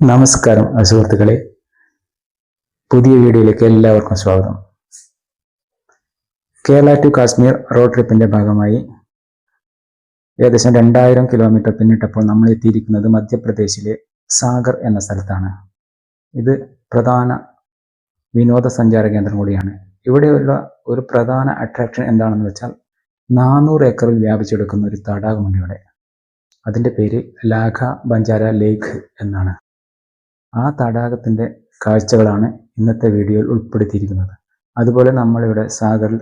നമസ്കാരം സുഹൃത്തുക്കളെ. പുതിയ വീഡിയോയിലേക്ക് എല്ലാവർക്കും സ്വാഗതം. കേരള ടു കാശ്മീർ റോഡ് ട്രിപ്പിന്റെ ഭാഗമായി ഏകദേശം രണ്ടായിരം കിലോമീറ്റർ പിന്നിട്ടപ്പോൾ നമ്മൾ എത്തിയിരിക്കുന്നത് മധ്യപ്രദേശിലെ സാഗർ എന്ന സ്ഥലത്താണ്. ഇത് പ്രധാന വിനോദസഞ്ചാര കേന്ദ്രം കൂടിയാണ്. ഇവിടെയുള്ള ഒരു പ്രധാന അട്രാക്ഷൻ എന്താണെന്ന് വെച്ചാൽ നാനൂറ് ഏക്കറിൽ വ്യാപിച്ചെടുക്കുന്ന ഒരു തടാകമുണ്ട് ഇവിടെ. അതിന്റെ പേര് ലാഖ ബഞ്ചാര ലേക്ക് എന്നാണ്. ആ തടാകത്തിന്റെ കാഴ്ചകളാണ് ഇന്നത്തെ വീഡിയോയിൽ ഉൾപ്പെടുത്തിയിരിക്കുന്നത്. അതുപോലെ നമ്മളിവിടെ സാഗറിൽ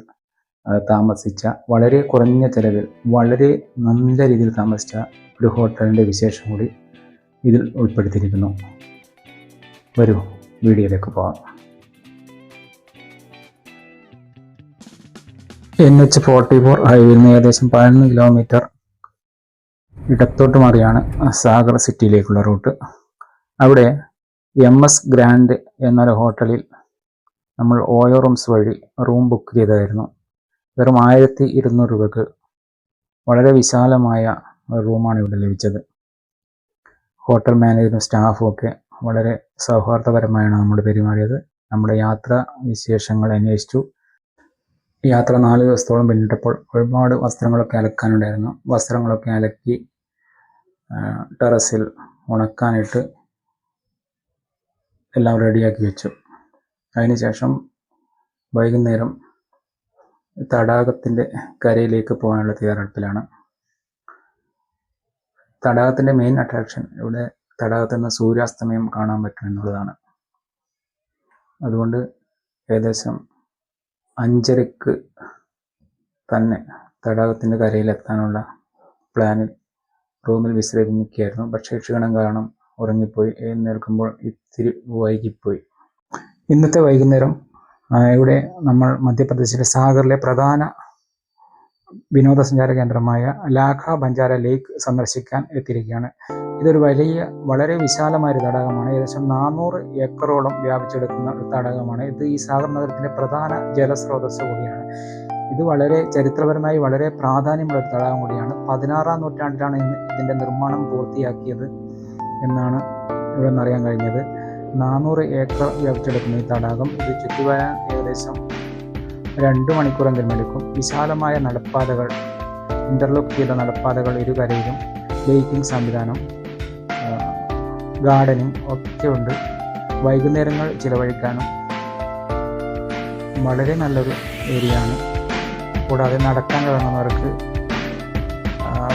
താമസിച്ച വളരെ കുറഞ്ഞ ചെലവിൽ വളരെ നല്ല രീതിയിൽ താമസിച്ച ഒരു ഹോട്ടലിന്റെ വിശേഷം കൂടി ഇതിൽ ഉൾപ്പെടുത്തിയിരിക്കുന്നു. വരൂ വീഡിയോയിലേക്ക് പോകാം എൻ എച്ച് ഫോർട്ടി ഫോർ ഹൈവേയിൽ നിന്ന് ഏകദേശം പതിനൊന്ന് കിലോമീറ്റർ ഇടത്തോട്ട് മാറിയാണ് സാഗർ സിറ്റിയിലേക്കുള്ള റൂട്ട്. അവിടെ എം എസ് ഗ്രാൻഡ് എന്നൊരു ഹോട്ടലിൽ നമ്മൾ ഓയോ റൂംസ് വഴി റൂം ബുക്ക് ചെയ്തായിരുന്നു. വെറും ആയിരത്തി ഇരുന്നൂറ് രൂപക്ക് വളരെ വിശാലമായ ഒരു റൂമാണ് ഇവിടെ ലഭിച്ചത്. ഹോട്ടൽ മാനേജറും സ്റ്റാഫും ഒക്കെ വളരെ സൗഹാർദ്ദപരമായാണ് നമ്മുടെ പെരുമാറിയത്. നമ്മുടെ യാത്ര വിശേഷങ്ങൾ അന്വേഷിച്ചു. യാത്ര നാല് ദിവസത്തോളം പിന്നിട്ടപ്പോൾ ഒരുപാട് വസ്ത്രങ്ങളൊക്കെ അലക്കാനുണ്ടായിരുന്നു. വസ്ത്രങ്ങളൊക്കെ അലക്കി ടെറസിൽ ഉണക്കാനിട്ട് എല്ലാം റെഡിയാക്കി വെച്ചു. അതിനുശേഷം വൈകുന്നേരം തടാകത്തിന്റെ കരയിലേക്ക് പോകാനുള്ള തയ്യാറെടുപ്പിലാണ്. തടാകത്തിന്റെ മെയിൻ അട്രാക്ഷൻ ഇവിടെ തടാകത്തിൽ നിന്ന് സൂര്യാസ്തമയം കാണാൻ പറ്റും എന്നുള്ളതാണ്. അതുകൊണ്ട് ഏകദേശം അഞ്ചരക്ക് തന്നെ തടാകത്തിന്റെ കരയിലെത്താനുള്ള പ്ലാനിൽ റൂമിൽ വിശ്രമിക്കുകയായിരുന്നു. പക്ഷേ ക്ഷീണം കാരണം ഉറങ്ങിപ്പോയി. എഴുന്നേൽക്കുമ്പോൾ ഇത്തിരി വൈകിപ്പോയി. ഇന്നത്തെ വൈകുന്നേരം ഇവിടെ നമ്മൾ മധ്യപ്രദേശിലെ സാഗറിലെ പ്രധാന വിനോദസഞ്ചാര കേന്ദ്രമായ ലാഖ ബഞ്ചാര ലേക്ക് സന്ദർശിക്കാൻ എത്തിയിരിക്കുകയാണ്. ഇതൊരു വലിയ വളരെ വിശാലമായ ഒരു തടാകമാണ്. ഏകദേശം നാനൂറ് ഏക്കറോളം വ്യാപിച്ചെടുക്കുന്ന ഒരു തടാകമാണ്. ഇത് ഈ സാഗർ നഗരത്തിലെ പ്രധാന ജലസ്രോതസ് കൂടിയാണ്. ഇത് വളരെ ചരിത്രപരമായി വളരെ പ്രാധാന്യമുള്ള ഒരു തടാകം കൂടിയാണ്. പതിനാറാം നൂറ്റാണ്ടിലാണ് ഇതിന്റെ നിർമ്മാണം പൂർത്തിയാക്കിയത്. എന്നാണ് ഇവിടെ നിന്ന് അറിയാൻ കഴിഞ്ഞത്. നാനൂറ് ഏക്കർ വ്യാപിച്ചെടുക്കുന്ന ഈ തടാകം ഇത് ചുറ്റിവരാൻ ഏകദേശം രണ്ട് മണിക്കൂറെങ്കിലും എടുക്കും. വിശാലമായ നടപ്പാതകൾ ഇന്റർലോക്ക് ചെയ്ത നടപ്പാതകൾ ഇരുകരയിലും ബേക്കിംഗ് സംവിധാനം ഗാർഡനിങ് ഒക്കെ ഉണ്ട്. വൈകുന്നേരങ്ങൾ ചിലവഴിക്കാനും വളരെ നല്ലൊരു ഏരിയ ആണ്. കൂടാതെ നടക്കാൻ കഴിയുന്നവർക്ക്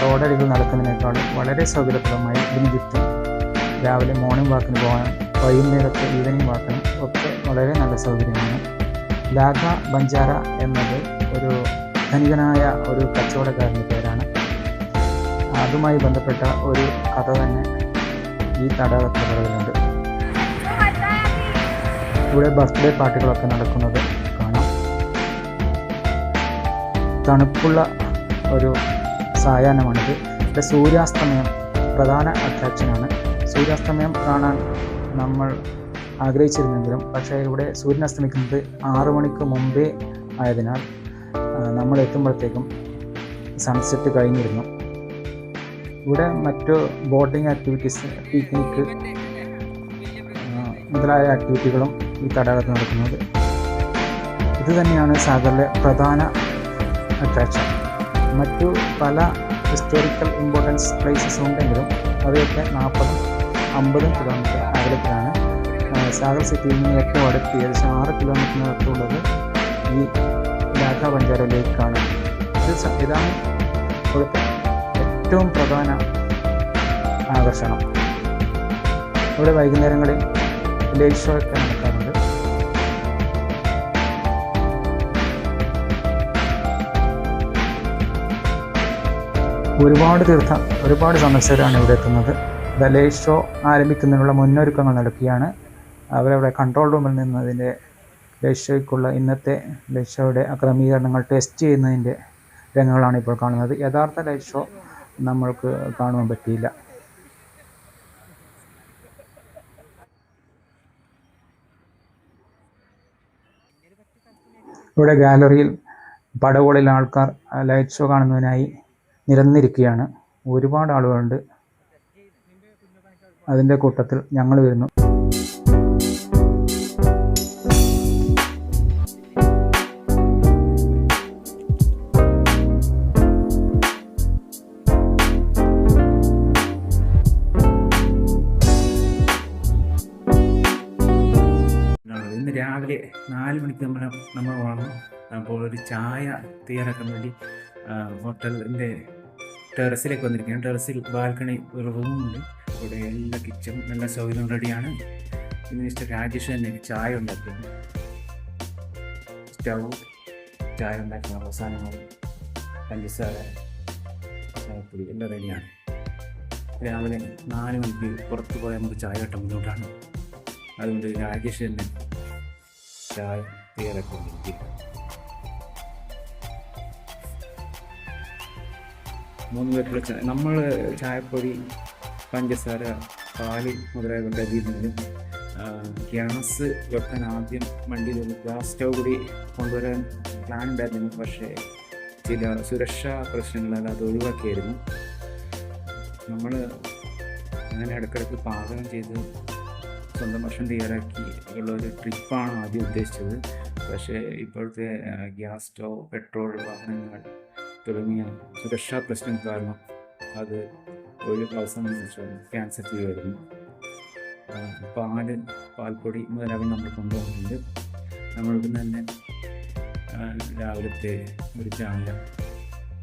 റോഡരികിൽ നടക്കുന്നതിനേക്കാളും വളരെ സൗകര്യപ്രദമായി ഇതിന് ചുറ്റും രാവിലെ മോർണിംഗ് വാക്കിന് പോകാനും വൈകുന്നേരത്തെ ഈവനിങ് വാക്കിനും ഒക്കെ വളരെ നല്ല സൗകര്യമാണ്. ലാഖ ബഞ്ചാര എന്നത് ഒരു ധനികനായ ഒരു കച്ചവടക്കാരന്റെ പേരാണ്. അതുമായി ബന്ധപ്പെട്ട ഒരു കഥ തന്നെ ഈ തടാകത്തിന് പുറകിലുണ്ട് ഇവിടെ ബർത്ത്ഡേ പാർട്ടികളൊക്കെ നടക്കുന്നത് കാണാം. തണുപ്പുള്ള ഒരു സായാഹ്നമാണിത്. ഇവിടെ സൂര്യാസ്തമയം പ്രധാന അട്രാക്ഷനാണ് സൂര്യാസ്തമയം കാണാൻ നമ്മൾ ആഗ്രഹിച്ചിരുന്നെങ്കിലും പക്ഷേ ഇവിടെ സൂര്യൻ അസ്തമിക്കുന്നത് ആറു മണിക്ക് മുമ്പേ ആയതിനാൽ നമ്മൾ എത്തുമ്പോഴത്തേക്കും സൺസെറ്റ് കഴിഞ്ഞിരുന്നു. ഇവിടെ മറ്റു ബോട്ടിംഗ് ആക്ടിവിറ്റീസ് പിക്നിക്ക് മുതലായ ആക്ടിവിറ്റികളും ഈ തടാകത്ത് നടക്കുന്നത്. ഇത് തന്നെയാണ് സാഗറിലെ പ്രധാന അട്രാക്ഷൻ മറ്റു പല ഹിസ്റ്റോറിക്കൽ ഇമ്പോർട്ടൻസ് പ്ലേസസ് ഉണ്ടെങ്കിലും അവയൊക്കെ നാൽപ്പതും അമ്പതും കിലോമീറ്റർ അകലത്തിലാണ്. സാഗർ സിറ്റിയിൽ നിന്ന് ഏറ്റവും അടുത്ത് ഏകദേശം ആറ് കിലോമീറ്ററിനകത്തുള്ളത് ഈ രാധാ പഞ്ചാര ലേക്കാണ് ഇത് ഇതാണ് ഇവിടുത്തെ ഏറ്റവും പ്രധാന ആകർഷണം. ഇവിടെ വൈകുന്നേരങ്ങളിൽ ലേക്ക് ഷോ ഒക്കെ നടക്കാറുണ്ട് ഒരുപാട് തീർത്ഥ ഒരുപാട് സന്ദർശകരാണ് ഇവിടെ എത്തുന്നത്. ലേക്ക് ഷോ ആരംഭിക്കുന്നതിനുള്ള മുന്നൊരുക്കങ്ങൾ നടക്കുകയാണ്. അവരവിടെ കൺട്രോൾ റൂമിൽ നിന്നതിന്റെ അതിന്റെ ലേക്ക് ഷോയ്ക്കുള്ള ഇന്നത്തെ ലേക്ക് ഷോയുടെ ക്രമീകരണങ്ങൾ ടെസ്റ്റ് ചെയ്യുന്നതിന്റെ രംഗങ്ങളാണ് ഇപ്പോൾ കാണുന്നത്. യഥാർത്ഥ ലൈറ്റ് ഷോ നമ്മൾക്ക് കാണുവാൻ പറ്റിയില്ല. ഇവിടെ ഗാലറിയിൽ പടവുകളിൽ ആൾക്കാർ ലൈറ്റ് ഷോ കാണുന്നതിനായി നിരന്നിരിക്കുകയാണ്. ഒരുപാട് ആളുകളുണ്ട്. അതിന്റെ കൂട്ടത്തിൽ ഞങ്ങൾ വരുന്നു. രാവിലെ നാല് മണിക്ക് നമ്മൾ നമ്മൾ വന്നു. അപ്പോൾ ഒരു ചായ തയ്യാറാക്കാൻ വേണ്ടി ഹോട്ടലിന്റെ ടെറസിലേക്ക് വന്നിരിക്കുകയാണ്. ടെറസിൽ ബാൽക്കണി ഒരു റൂമുണ്ട് അവിടെ എല്ലാ കിച്ചൺ നല്ല സൗകര്യവും റെഡിയാണ് ഇന്ന് മിസ്റ്റർ രാജേഷ് തന്നെ ചായ ഉണ്ടാക്കുന്നു സ്റ്റൗ ചായ ഉണ്ടാക്കുന്ന അവസാനങ്ങൾ പഞ്ചസാര ചായപ്പൊടി എല്ലാം റെഡിയാണ് രാവിലെ നാല് മണിക്ക് പുറത്ത് പോയാൽ നമുക്ക് ചായ കിട്ടാൻ ബുദ്ധിമുട്ടാണ്. അതുകൊണ്ട് രാജേഷ് തന്നെ ചായ തയ്യാറാക്കിക്കൊണ്ടിരിക്കുക മൂന്ന് പേർക്കുള്ള ചായ നമ്മൾ ചായപ്പൊടി പഞ്ചസാര പാൽ മുതലായവ കരുതിയിരുന്നത് ഗ്യാസ് വെക്കാൻ ആദ്യം വണ്ടിയിൽ ഗ്യാസ് സ്റ്റൗ കൂടി കൊണ്ടുവരാൻ പ്ലാൻ ഉണ്ടായിരുന്നു. പക്ഷേ ചില സുരക്ഷാ പ്രശ്നങ്ങളാൽ അത് ഒഴിവാക്കിയായിരുന്നു. നമ്മൾ അങ്ങനെ ഇടയ്ക്കിടയ്ക്ക് പാചകം ചെയ്ത് സ്വന്തം ഭക്ഷണം തയ്യാറാക്കി ഉള്ള ഒരു ട്രിപ്പാണ് ആദ്യം ഉദ്ദേശിച്ചത്. പക്ഷേ ഇപ്പോഴത്തെ ഗ്യാസ് സ്റ്റോവ് പെട്രോൾ വാഹനങ്ങൾ തുടങ്ങിയ സുരക്ഷാ പ്രശ്നം കാരണം അത് ഒരു ദിവസം ക്യാൻസൽ ചെയ്യുമായിരുന്നു വരുന്നു പാൽ പാൽപ്പൊടി മുതലാകും നമ്മൾ കൊണ്ടുപോകുന്നുണ്ട് നമ്മൾ പിന്നെ തന്നെ രാവിലത്തെ ഒരു ചായ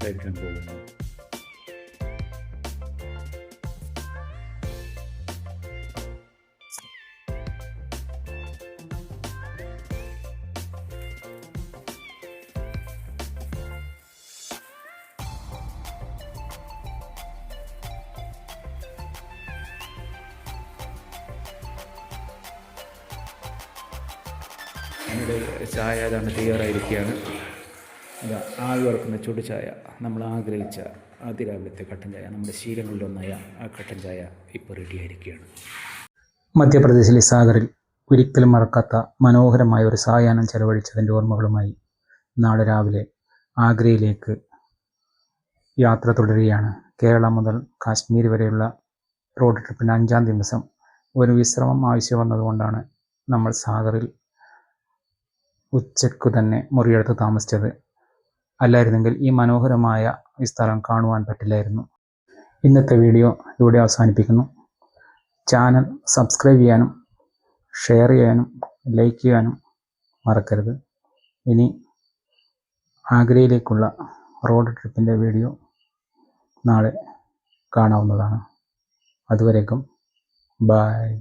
കഴിക്കാൻ പോകുന്നു. നമ്മുടെ ചായ അതാണ് തയ്യാറായിരിക്കുകയാണ്. ഇതാ ആവി വറക്കുന്ന ചുടു ചായ. നമ്മൾ ആഗ്രഹിച്ച അതിരാവിലത്തെ കട്ടൻ ചായ നമ്മുടെ ശീലങ്ങളിലൊന്നായ ആ കട്ടൻ ചായ ഇപ്പോൾ റെഡിയായിരിക്കുകയാണ്. മധ്യപ്രദേശിലെ സാഗറിൽ ഒരിക്കലും മറക്കാത്ത മനോഹരമായ ഒരു സായാഹ്നം ചെലവഴിച്ചതിന്റെ ഓർമ്മകളുമായി നാളെ രാവിലെ ആഗ്രയിലേക്ക് യാത്ര തുടരുകയാണ്. കേരളം മുതൽ കാശ്മീർ വരെയുള്ള റോഡ് ട്രിപ്പിന്റെ അഞ്ചാം ദിവസം ഒരു വിശ്രമം ആവശ്യം വന്നതുകൊണ്ടാണ് നമ്മൾ സാഗറിൽ ഉച്ചയ്ക്കു തന്നെ മുറിയെടുത്ത് താമസിച്ചത്. അല്ലായിരുന്നെങ്കിൽ ഈ മനോഹരമായ ഈ സ്ഥലം കാണുവാൻ പറ്റില്ലായിരുന്നു. ഇന്നത്തെ വീഡിയോ ഇവിടെ അവസാനിപ്പിക്കുന്നു. ചാനൽ സബ്സ്ക്രൈബ് ചെയ്യാനും ഷെയർ ചെയ്യാനും ലൈക്ക് ചെയ്യാനും മറക്കരുത്. ഇനി ആഗ്രയിലേക്കുള്ള റോഡ് ട്രിപ്പിന്റെ വീഡിയോ നാളെ കാണാവുന്നതാണ്. അതുവരേക്കും ബായ്